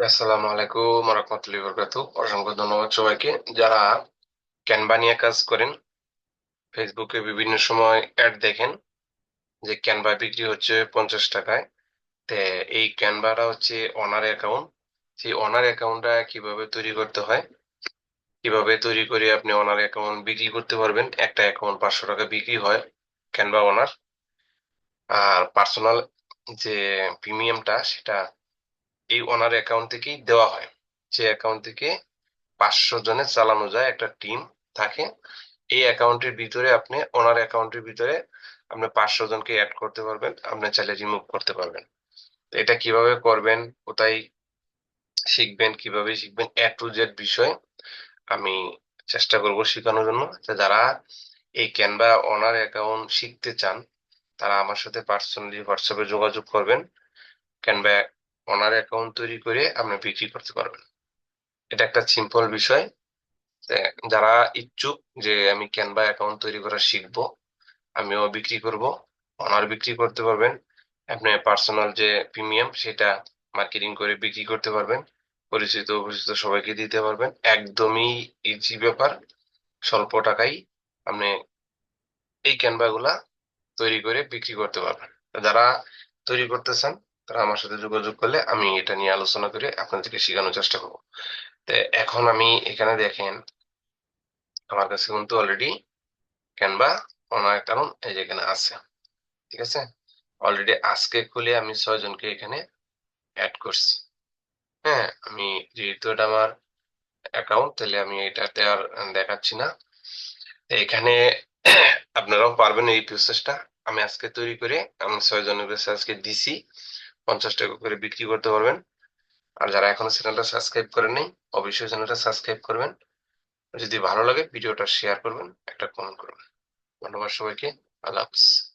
আসসালামু আলাইকুম রহমতুল্লাহি বরকাতু অসংখ্য ধন্যবাদ সবাইকে। যারা ক্যানভা নিয়ে কাজ করেন ফেসবুকে বিভিন্ন সময় অ্যাড দেখেন যে ক্যানভা বিক্রি হচ্ছে পঞ্চাশ টাকায়। তে এই ক্যানভাটা হচ্ছে অনার অ্যাকাউন্ট সেই অনার অ্যাকাউন্টটা কীভাবে তৈরি করতে হয়? কীভাবে তৈরি করে আপনি অনার অ্যাকাউন্ট বিক্রি করতে পারবেন? একটা অ্যাকাউন্ট পাঁচশো টাকা বিক্রি হয় ক্যানভা অনার আর পার্সোনাল যে প্রিমিয়ামটা সেটা এই ওনার অ্যাকাউন্ট থেকেই দেওয়া হয়। যে অ্যাকাউন্ট থেকে পাঁচশো জনের চালানো যায়, একটা টিম থাকে। এই অ্যাকাউন্টের ভিতরে আপনি, ওনার অ্যাকাউন্টের ভিতরে আপনি পাঁচশো জনকে অ্যাড করতে পারবেন, আপনি চাইলে রিমুভ করতে পারবেন। এটা কীভাবে করবেন, কোথায় শিখবেন, কীভাবে শিখবেন, এ টু জেড বিষয় আমি চেষ্টা করব শেখানোর জন্য। যারা এই ক্যানভা ওনার অ্যাকাউন্ট শিখতে চান, তারা আমার সাথে পার্সোনালি হোয়াটসঅ্যাপে যোগাযোগ করবেন। ক্যানভা ওনার অ্যাকাউন্ট তৈরি করে আপনি বিক্রি করতে পারবেন। এটা একটা সিম্পল বিষয়। যারা ইচ্ছুক যে আমি ক্যানভা অ্যাকাউন্ট তৈরি করা শিখব, আমিও বিক্রি করব ওনার বিক্রি করতে পারবেন। আপনি পার্সোনাল যে প্রিমিয়াম সেটা মার্কেটিং করে বিক্রি করতে পারবেন। পরিচিত অপরিচিত সবাইকে দিতে পারবেন। একদমই ইজি ব্যাপার। স্বল্প টাকায় আপনি এই ক্যানভা গুলা তৈরি করে বিক্রি করতে পারবেন। যারা তৈরি করতে চান তারা আমার সাথে যোগাযোগ করলে আমি এটা নিয়ে আলোচনা করে আপনাদেরকে শেখানোর চেষ্টা করব। তো এখন আমি এখানে দেখেন, আমার কাছে কিন্তু অলরেডি ক্যানভা অনেক কারণ এই যে এখানে আছে, ঠিক আছে? অলরেডি আজকে খুলে আমি ছয় জনকে এখানে অ্যাড করছি। হ্যাঁ আমি যেহেতু এটা আমার অ্যাকাউন্ট তাহলে আমি এটাতে আর দেখাচ্ছি না। এখানে আপনারাও পারবেন এই প্রসেসটা আমি আজকে তৈরি করে আমি ছয় জনের কাছে আজকে দিছি। পঞ্চাশ টাকা করে বিক্রি করতে পারবেন। আর যারা এখনও চ্যানেলটা সাবস্ক্রাইব করেন নাই, অবশ্যই চ্যানেলটা সাবস্ক্রাইব করবেন। যদি ভালো লাগে, ভিডিওটা শেয়ার করবেন, একটা কমেন্ট করবেন। ধন্যবাদ সবাইকে। আল্লাহ হাফিজ।